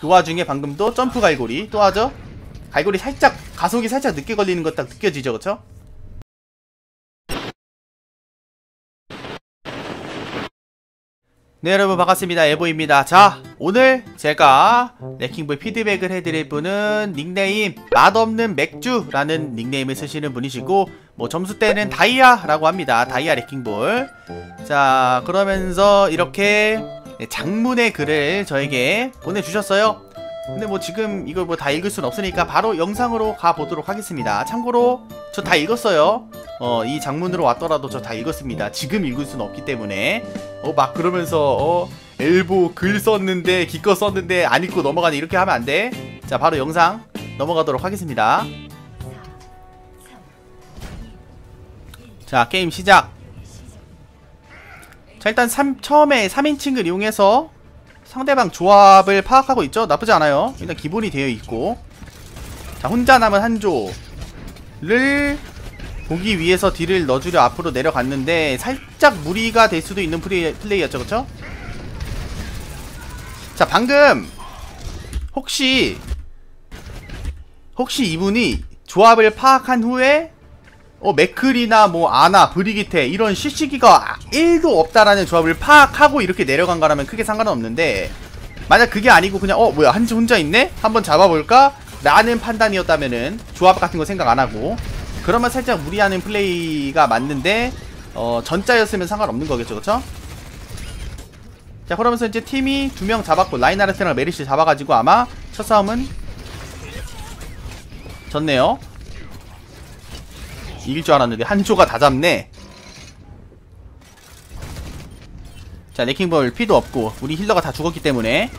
그 와중에 방금도 점프 갈고리 또 하죠? 갈고리 살짝 가속이 살짝 늦게 걸리는 것 딱 느껴지죠 그쵸? 네 여러분 반갑습니다. 에보입니다. 자 오늘 제가 레킹볼 피드백을 해드릴 분은 닉네임 맛없는 맥주라는 닉네임을 쓰시는 분이시고 뭐 점수대는 다이아라고 합니다. 다이아 레킹볼. 자 그러면서 이렇게 장문의 글을 저에게 보내주셨어요. 근데 뭐 지금 이걸 뭐 다 읽을 순 없으니까 바로 영상으로 가보도록 하겠습니다. 참고로 저 다 읽었어요. 어 이 장문으로 왔더라도 저 다 읽었습니다. 지금 읽을 순 없기 때문에. 어 막 그러면서 어 엘보 글 썼는데 기껏 썼는데 안 읽고 넘어가네. 이렇게 하면 안돼 자 바로 영상 넘어가도록 하겠습니다. 자 게임 시작 자 일단 3, 처음에 3인칭을 이용해서 상대방 조합을 파악하고 있죠? 나쁘지 않아요. 일단 기본이 되어 있고. 자 혼자 남은 한조를 보기 위해서 딜을 넣어주려 앞으로 내려갔는데 살짝 무리가 될 수도 있는 플레이, 플레이였죠. 그쵸? 자 방금 혹시 혹시 이분이 조합을 파악한 후에 어 맥클이나 뭐 아나 브리기테 이런 시시기가 1도 없다라는 조합을 파악하고 이렇게 내려간 거라면 크게 상관은 없는데 만약 그게 아니고 그냥 어 뭐야 한지 혼자 있네? 한번 잡아볼까? 라는 판단이었다면은 조합 같은 거 생각 안 하고 그러면 살짝 무리하는 플레이가 맞는데 어 전자였으면 상관없는 거겠죠 그쵸? 자 그러면서 이제 팀이 두 명 잡았고 라인하르트랑 메리시 잡아가지고 아마 첫 싸움은 졌네요 이길 줄 알았는데 한조가 다 잡네 자 레킹볼 피도 없고 우리 힐러가 다 죽었기 때문에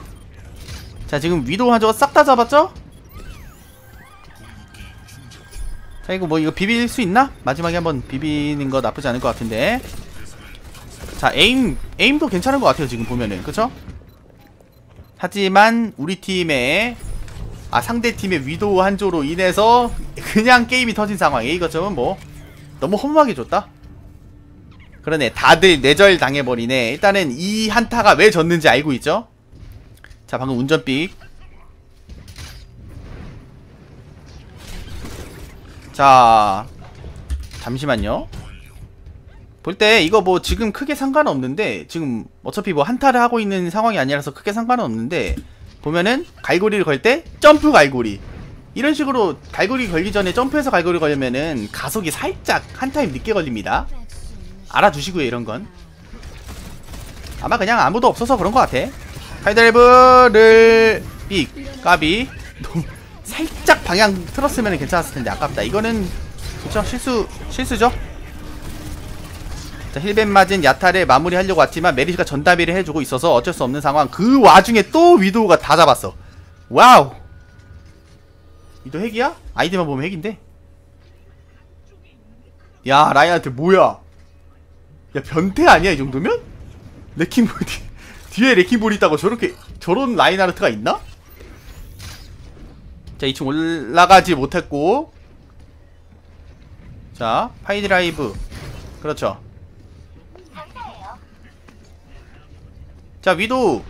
자 지금 위도 한조가 싹 다 잡았죠? 자 이거 뭐 이거 비빌 수 있나? 마지막에 한번 비비는 거 나쁘지 않을 것 같은데 자 에임 에임도 괜찮은 것 같아요 지금 보면은 그쵸? 하지만 우리 팀의 아 상대 팀의 위도우 한조로 인해서 그냥 게임이 터진 상황에 이것저것 뭐 너무 허무하게 줬다? 그러네. 다들 뇌절 당해버리네. 일단은 이 한타가 왜 졌는지 알고 있죠? 자 방금 운전삑 자 잠시만요. 볼 때 이거 뭐 지금 크게 상관은 없는데 지금 어차피 뭐 한타를 하고 있는 상황이 아니라서 크게 상관은 없는데 보면은 갈고리를 걸 때 점프 갈고리 이런 식으로 갈고리 걸기 전에 점프해서 갈고리 걸면은 가속이 살짝 한 타임 늦게 걸립니다. 알아두시고요 이런 건. 아마 그냥 아무도 없어서 그런 것 같아. 하이드라이브를 삑 까비. 살짝 방향 틀었으면 괜찮았을 텐데 아깝다. 이거는 그쵸 실수 실수죠? 자 힐벤 맞은 야타를 마무리하려고 왔지만 메리시가 전다비를 해주고 있어서 어쩔 수 없는 상황. 그 와중에 또 위도우가 다 잡았어. 와우 위도 핵이야? 아이디만 보면 핵인데 야 라이언한테 뭐야 야 변태 아니야 이 정도면? 레킹볼 뒤, 뒤에 레킹볼 있다고 저렇게 저런 라인하르트가 있나? 자 2층 올라가지 못했고 자 파이드라이브 그렇죠 자 위도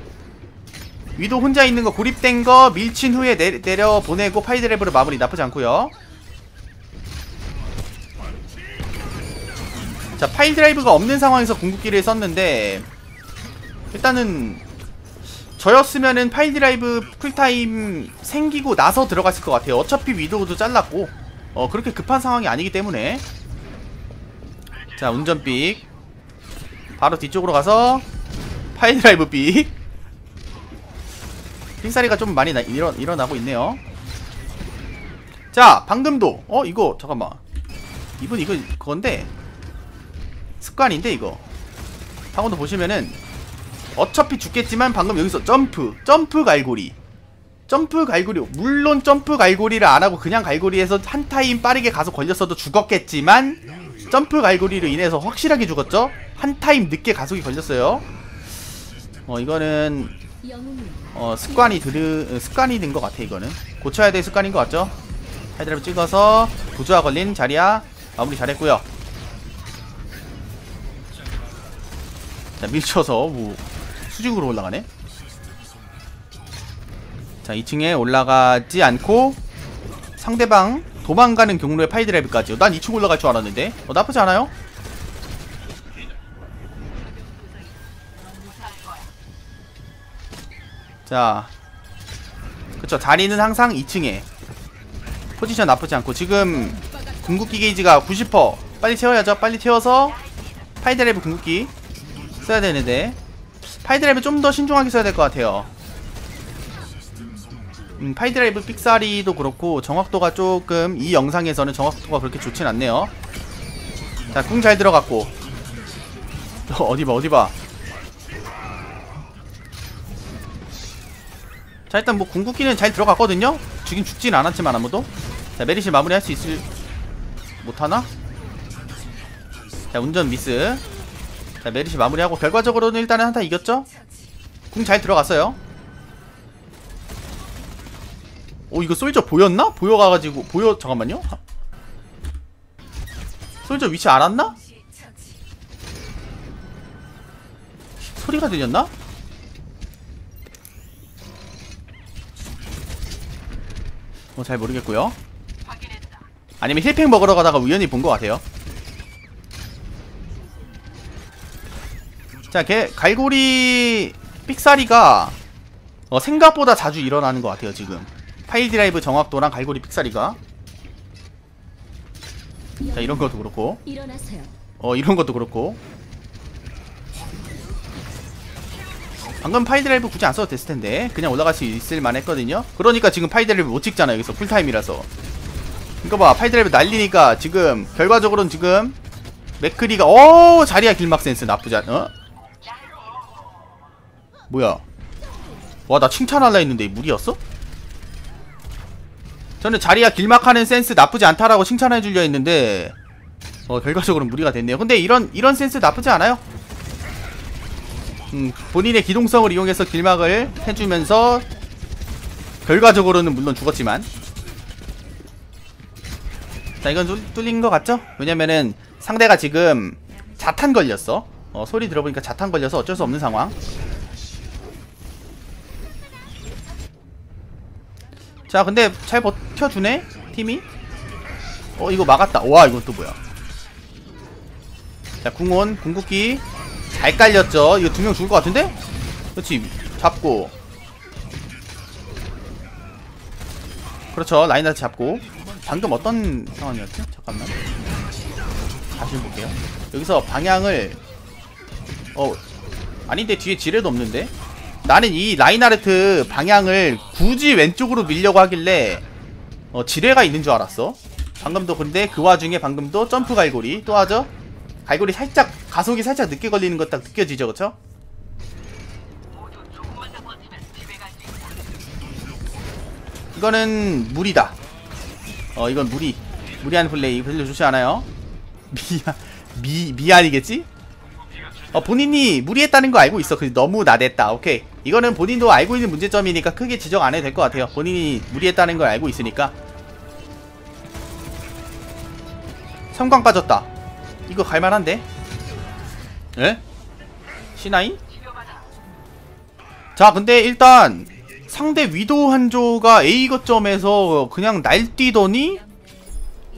위도 혼자 있는 거 고립된 거 밀친 후에 내, 내려 보내고 파이드랩으로 마무리. 나쁘지 않고요. 자 파이드라이브가 없는 상황에서 궁극기를 썼는데 일단은 저였으면은 파이드라이브 쿨타임 생기고 나서 들어갔을 것 같아요. 어차피 위도우도 잘랐고 어 그렇게 급한 상황이 아니기 때문에. 자 운전삑 바로 뒤쪽으로 가서 파이드라이브 삑 핑사리가 좀 많이 나, 일어, 일어나고 있네요. 자 방금도 어 이거 잠깐만. 이분 이거 그건데 습관인데 이거. 방금도 보시면은 어차피 죽겠지만 방금 여기서 점프 점프 갈고리. 점프 갈고리 물론 점프 갈고리를 안하고 그냥 갈고리에서 한 타임 빠르게 가서 걸렸어도 죽었겠지만 점프 갈고리로 인해서 확실하게 죽었죠? 한 타임 늦게 가속이 걸렸어요. 어 이거는 어 습관이 들으 습관이 된 것 같아 이거는. 고쳐야 될 습관인 것 같죠? 하이드라이브 찍어서 부조화 걸린 자리야. 마무리 잘했고요. 자 밀쳐서 뭐 수직으로 올라가네? 자 2층에 올라가지 않고 상대방 도망가는 경로에 파이드라이브까지. 난 2층 올라갈 줄 알았는데. 어, 나쁘지 않아요? 자. 그쵸 자리는 항상 2층에. 포지션 나쁘지 않고 지금 궁극기 게이지가 90% 빨리 채워야죠. 빨리 채워서 파이드라이브 궁극기 써야 되는데. 파이드라이브 좀 더 신중하게 써야 될 것 같아요. 음, 파이드라이브 삑사리도 그렇고 정확도가 조금 이 영상에서는 정확도가 그렇게 좋진 않네요. 자궁 잘 들어갔고. 어, 어디봐 어디 봐 자 일단 뭐 궁극기는 잘 들어갔거든요 죽긴 죽진 않았지만 아무도 자 메리시 마무리할 수 있을 못하나? 자 운전 미스 자 메리시 마무리하고 결과적으로는 일단은 한타 이겼죠? 궁 잘 들어갔어요 오 이거 솔저 보였나? 보여가가지고 보여 잠깐만요 솔저 위치 알았나? 소리가 들렸나? 뭐 잘 모르겠고요. 아니면 힐팩 먹으러 가다가 우연히 본 것 같아요. 자, 걔 갈고리 삑사리가 어, 생각보다 자주 일어나는 것 같아요 지금. 파일 드라이브 정확도랑 갈고리 삑사리가. 자 이런 것도 그렇고. 어 이런 것도 그렇고 방금 파일 드라이브 굳이 안 써도 됐을 텐데 그냥 올라갈 수 있을 만 했거든요. 그러니까 지금 파일 드라이브 못 찍잖아 여기서 풀타임이라서. 이거 봐 파일 드라이브 날리니까 지금 결과적으로는 지금 맥크리가 어 자리야 길막 센스. 나쁘지 않 어? 뭐야? 와 나 칭찬할라 했는데 무리였어? 저는 자리야 길막하는 센스 나쁘지 않다라고 칭찬해 주려 했는데 어 결과적으로는 무리가 됐네요. 근데 이런 이런 센스 나쁘지 않아요 음 본인의 기동성을 이용해서 길막을 해주면서 결과적으로는 물론 죽었지만. 자 이건 뚫, 뚫린 것 같죠? 왜냐면은 상대가 지금 자탄 걸렸어. 어 소리 들어보니까 자탄 걸려서 어쩔 수 없는 상황. 자 근데 잘 버텨주네 팀이? 어 이거 막았다. 와 이건 또 뭐야? 자 궁원 궁극기 잘 깔렸죠? 이거 두 명 죽을 것 같은데? 그렇지. 잡고. 그렇죠. 라인하트 잡고. 방금 어떤 상황이었지? 잠깐만. 다시 볼게요. 여기서 방향을 어 아닌데 뒤에 지뢰도 없는데? 나는 이 라인하르트 방향을 굳이 왼쪽으로 밀려고 하길래 어, 지뢰가 있는 줄 알았어. 방금도 근데 그 와중에 방금도 점프 갈고리. 또 하죠 갈고리 살짝 가속이 살짝 늦게 걸리는 것 딱 느껴지죠 그쵸? 이거는 무리다. 어 이건 무리. 무리한 플레이. 별로 좋지 않아요? 미야 미 미안이겠지? 어 본인이 무리했다는 거 알고 있어. 그 너무 나댔다. 오케이. 이거는 본인도 알고 있는 문제점이니까 크게 지적 안 해도 될 것 같아요. 본인이 무리했다는 걸 알고 있으니까. 성광 빠졌다 이거 갈만한데 에? C9? 자 근데 일단 상대 위도 한조가 A 거점에서 그냥 날뛰더니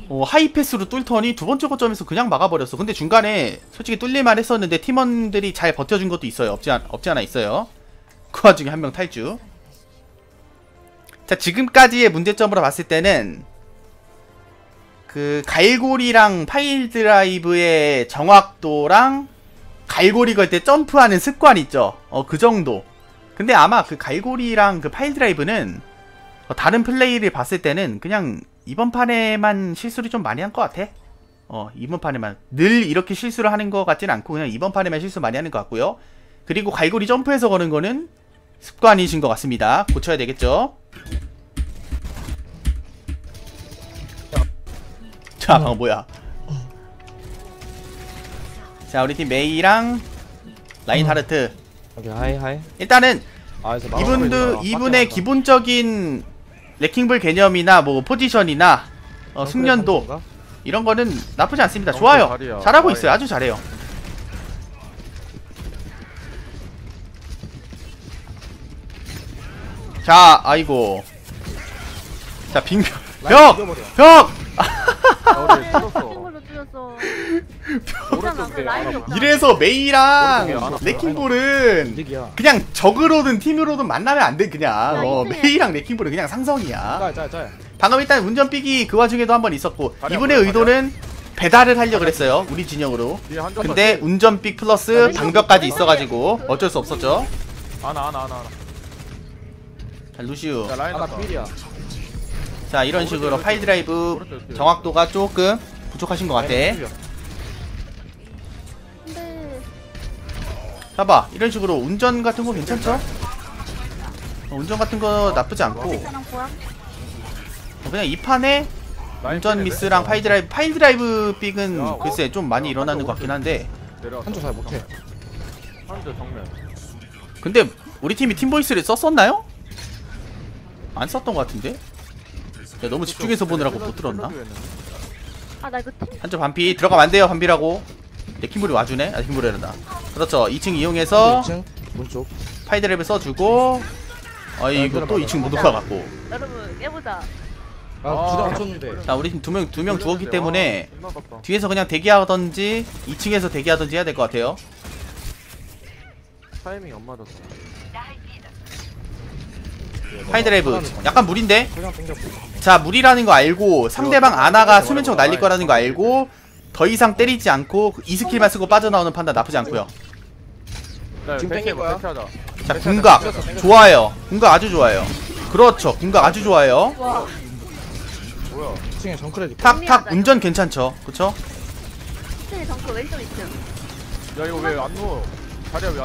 어, 하이패스로 뚫더니 두 번째 거점에서 그냥 막아버렸어. 근데 중간에 솔직히 뚫릴만 했었는데 팀원들이 잘 버텨준 것도 있어요. 없지, 않, 없지 않아 있어요. 그 와중에 한 명 탈주. 자, 지금까지의 문제점으로 봤을 때는 그 갈고리랑 파일 드라이브의 정확도랑 갈고리 걸 때 점프하는 습관 있죠. 어, 그 정도. 근데 아마 그 갈고리랑 그 파일 드라이브는 어, 다른 플레이를 봤을 때는 그냥 이번 판에만 실수를 좀 많이 한 것 같아. 어, 이번 판에만. 늘 이렇게 실수를 하는 것 같진 않고, 그냥 이번 판에만 실수 많이 하는 것 같고요. 그리고 갈고리 점프해서 거는 거는 습관이신 것 같습니다. 고쳐야 되겠죠? 자, 어, 뭐야. 자, 우리 팀 메이랑 라인 하르트. 오케이 하이 하이 일단은 아 이분도 이분의 기본적인 레킹볼 개념이나 뭐 포지션이나 어, 숙련도 이런 거는 나쁘지 않습니다. 좋아요. 잘하고. 있어요. 아주 잘해요. 자 아이고 자 빙벽 벽! 벽! 아, 뚫었어. 뚫렸어. 라인이. 없다. 이래서 메이랑 레킹볼은. 그냥 적으로든 팀으로든 만나면 안 돼 그냥 야, 어. 메이랑 레킹볼은 그냥 상성이야 짤, 짤, 짤. 방금 일단 운전 삐기 그 와중에도 한 번 있었고 이분의 의도는 배달을 하려고 그랬어요 우리 진영으로 뒤에 한 점만. 근데 운전 삐 플러스 방벽까지 있어가지고 어쩔 수 없었죠 하나 하나. 자 루시우 자 라인 하나. 필이야. 자 이런 식으로 파일 드라이브. 정확도가 조금 부족하신 것 같아 봐봐 이런 식으로 운전 같은 거 괜찮죠? 어, 운전 같은 거 나쁘지 않고. 어, 그냥 이 판에 운전. 미스랑 파일 드라이브 파일 드라이브 삑은 야, 글쎄 좀 많이 일어나는 것 같긴 한데. 한쪽 잘 못해. 정면. 근데 우리 팀이 팀보이스를 썼었나요? 안 썼던 것 같은데? 야, 너무 집중해서 보느라고 못 들었나? 아, 나 이거 팀. 한쪽 반피 들어가면 안 돼요 반피라고 레킹볼이 와주네? 아 레킹볼이란다 그렇죠 2층 이용해서 2층 오른쪽. 파일 드라이브 써주고 아 이거 또 2층 못 올라갔고 여러분, 깨보자. 아, 아. 두대 맞췄는데. 자 우리 팀 두 명 두명 죽었기 때문에. 뒤에서 그냥 대기하던지 2층에서 대기하던지 해야 될 것 같아요 타이밍 안 맞았어. 파일 드라이브. 약간 무리인데. 자 무리라는 거 알고 상대방 아나가 수면총 날릴 거라는 거 알고 더 이상 때리지 않고 이 스킬만 쓰고 빠져나오는 판단 나쁘지 않고요. 자, 지금 백해, 땡길 거야? 백해하자. 자 궁각. 좋아요. 궁각 아주 좋아요. 그렇죠. 궁각 아주 좋아요. 와, 뭐야? 2층에 정크레디. 탁탁. 운전 괜찮죠? 그쵸? 팀이 정크 왼쪽 2층. 야 이거 왜 안 누워?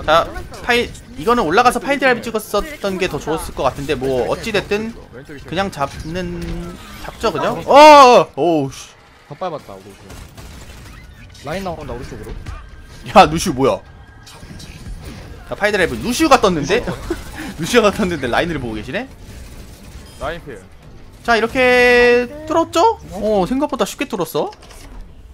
자? 파일 이거는 올라가서 파일 드라이브 찍었었던 게 더 좋았을 것 같은데 뭐 어찌됐든 그냥 잡는 잡죠 그죠 어 오우 씨. 더 밟았다, 오른쪽. 라인 나온다, 오른쪽으로. 야 루시우 뭐야 자 파일 드라이브 루시우가 떴는데 루시우가 떴는데 라인을 보고 계시네 라인 필. 자 이렇게 뚫었죠? 어 생각보다 쉽게 뚫었어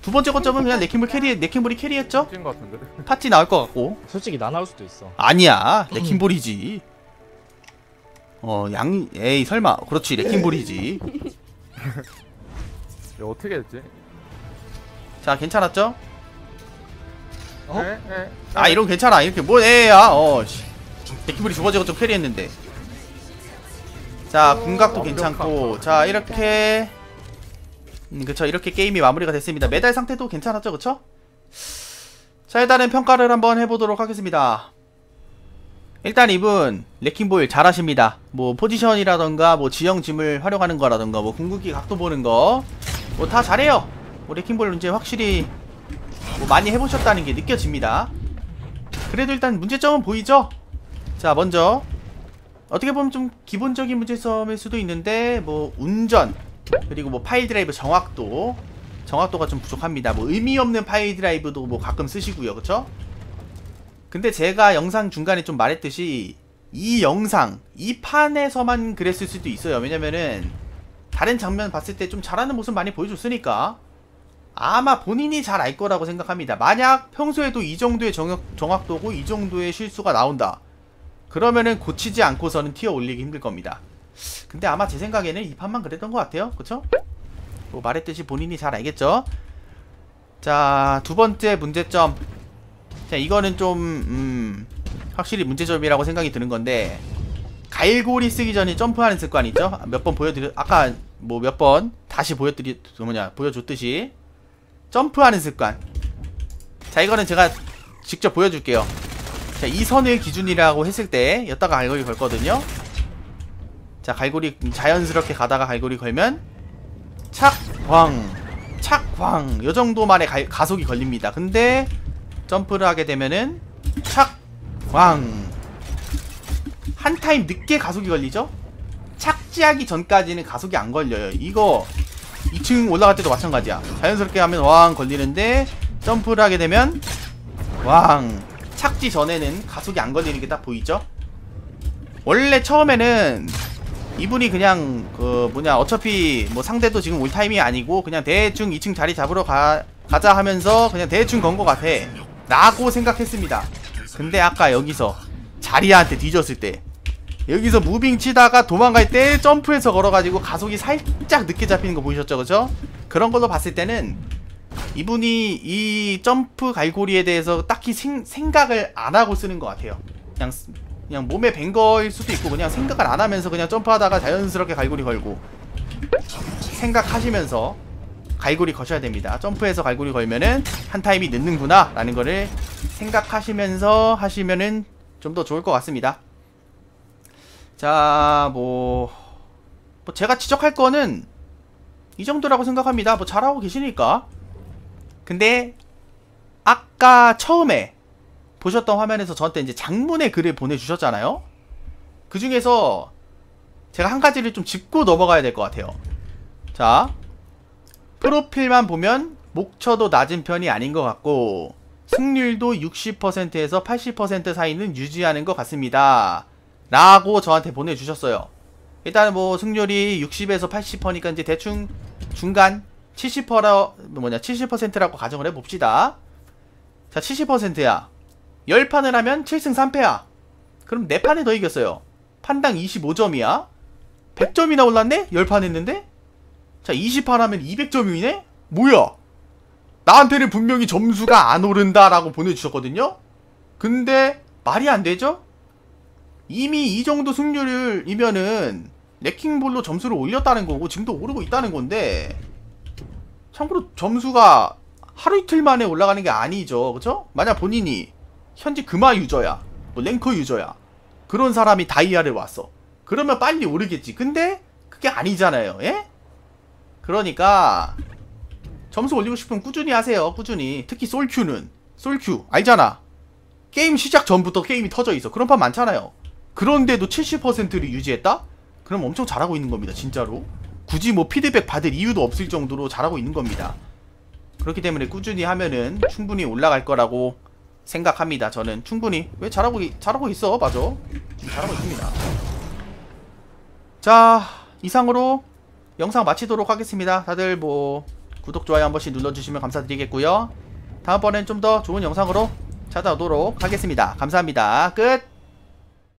두 번째 거점은 그냥 레킹볼 캐리 레킹볼이 캐리했죠? 찐거 같은데. 파티 나올 것 같고 솔직히 나 나올 수도 있어. 아니야 레킹볼이지 어양 에이 설마 그렇지 레킹볼이지 야 어떻게 했지? 자 괜찮았죠? 어? 네, 네. 아 이런 괜찮아 이렇게 뭐 에야 어 씨. 레킹볼이 두 번째 거점 캐리했는데 자 궁각도 괜찮고 판. 자 이렇게 음, 그쵸 이렇게 게임이 마무리가 됐습니다. 메달 상태도 괜찮았죠 그쵸? 자 일단은 평가를 한번 해보도록 하겠습니다. 일단 이분 레킹볼 잘하십니다. 뭐 포지션이라던가 뭐 지형짐을 활용하는 거라던가 뭐 궁극기 각도 보는 거. 뭐 다 잘해요. 뭐 레킹볼 이제 확실히 뭐 많이 해보셨다는 게 느껴집니다. 그래도 일단 문제점은 보이죠? 자 먼저. 어떻게 보면 좀 기본적인 문제점일 수도 있는데 뭐 운전 그리고 뭐 파일 드라이브 정확도 정확도가 좀 부족합니다 뭐 의미 없는 파일 드라이브도 뭐 가끔 쓰시고요 그쵸? 근데 제가 영상 중간에 좀 말했듯이 이 영상 이 판에서만 그랬을 수도 있어요 왜냐면은 다른 장면 봤을 때 좀 잘하는 모습 많이 보여줬으니까 아마 본인이 잘 알 거라고 생각합니다. 만약 평소에도 이 정도의 정확, 정확도고 이 정도의 실수가 나온다. 그러면은 고치지 않고서는 티어 올리기 힘들 겁니다. 근데 아마 제 생각에는 이 판만 그랬던 것 같아요. 그쵸? 뭐 말했듯이 본인이 잘 알겠죠? 자, 두 번째 문제점. 자, 이거는 좀, 음, 확실히 문제점이라고 생각이 드는 건데, 갈고리 쓰기 전에 점프하는 습관 있죠? 몇 번 보여드려, 아까 뭐 몇 번 다시 보여드리, 뭐냐, 보여줬듯이, 점프하는 습관. 자, 이거는 제가 직접 보여줄게요. 자, 이 선을 기준이라고 했을 때, 여기다가 갈고리 걸거든요. 자, 갈고리, 자연스럽게 가다가 갈고리 걸면, 착, 광, 착, 광. 요 정도만의 가, 가속이 걸립니다. 근데, 점프를 하게 되면은, 착, 광. 한 타임 늦게 가속이 걸리죠? 착지하기 전까지는 가속이 안 걸려요. 이거 2층 올라갈 때도 마찬가지야. 자연스럽게 하면 왕 걸리는데 점프를 하게 되면 왕 착지 전에는 가속이 안 걸리는 게 딱 보이죠? 원래 처음에는 이분이 그냥 그 뭐냐 어차피 뭐 상대도 지금 올 타임이 아니고 그냥 대충 2층 자리 잡으러 가, 가자 하면서 그냥 대충 건 거 같아. 라고 생각했습니다. 근데 아까 여기서 자리아한테 뒤졌을 때 여기서 무빙 치다가 도망갈 때 점프해서 걸어가지고 가속이 살짝 늦게 잡히는 거 보이셨죠? 그죠? 그런 걸로 봤을 때는 이분이 이 점프 갈고리에 대해서 딱히 생, 생각을 안 하고 쓰는 것 같아요. 그냥 쓰- 그냥 몸에 밴 거일 수도 있고 그냥 생각을 안 하면서 그냥 점프하다가 자연스럽게 갈고리 걸고 생각하시면서 갈고리 거셔야 됩니다. 점프해서 갈고리 걸면은 한 타임이 늦는구나 라는 거를 생각하시면서 하시면은 좀 더 좋을 것 같습니다. 자, 뭐, 뭐 제가 지적할 거는 이 정도라고 생각합니다. 뭐 잘하고 계시니까. 근데 아까 처음에 보셨던 화면에서 저한테 이제 장문의 글을 보내주셨잖아요. 그 중에서 제가 한 가지를 좀 짚고 넘어가야 될 것 같아요. 자, 프로필만 보면 목처도 낮은 편이 아닌 것 같고 승률도 60%에서 80% 사이는 유지하는 것 같습니다. 라고 저한테 보내주셨어요. 일단 뭐 승률이 60에서 80%니까 이제 대충 중간 70%라 뭐냐 70%라고 가정을 해봅시다. 자 70%야. 10판을 하면 7승 3패야. 그럼 4판에 더 이겼어요. 판당 25점이야. 100점이나 올랐네? 10판 했는데? 자 20판 하면 200점이네? 뭐야? 나한테는 분명히 점수가 안 오른다 라고 보내주셨거든요? 근데 말이 안 되죠? 이미 이 정도 승률이면은 레킹볼로 점수를 올렸다는 거고 지금도 오르고 있다는 건데 참고로 점수가 하루 이틀 만에 올라가는 게 아니죠 그죠? 만약 본인이 현재 금화 유저야 뭐 랭커 유저야. 그런 사람이 다이아를 왔어 그러면 빨리 오르겠지. 근데 그게 아니잖아요 예? 그러니까 점수 올리고 싶으면 꾸준히 하세요 꾸준히. 특히 솔큐는. 솔큐 알잖아. 게임 시작 전부터 게임이 터져 있어. 그런 판 많잖아요. 그런데도 70%를 유지했다? 그럼 엄청 잘하고 있는 겁니다 진짜로. 굳이 뭐 피드백 받을 이유도 없을 정도로 잘하고 있는 겁니다. 그렇기 때문에 꾸준히 하면은 충분히 올라갈 거라고 생각합니다. 저는 충분히. 왜 잘하고 이- 잘하고 있어? 맞아 잘하고 있습니다. 자 이상으로 영상 마치도록 하겠습니다. 다들 뭐 구독 좋아요 한 번씩 눌러주시면 감사드리겠고요. 다음번엔 좀 더 좋은 영상으로 찾아오도록 하겠습니다. 감사합니다. 끝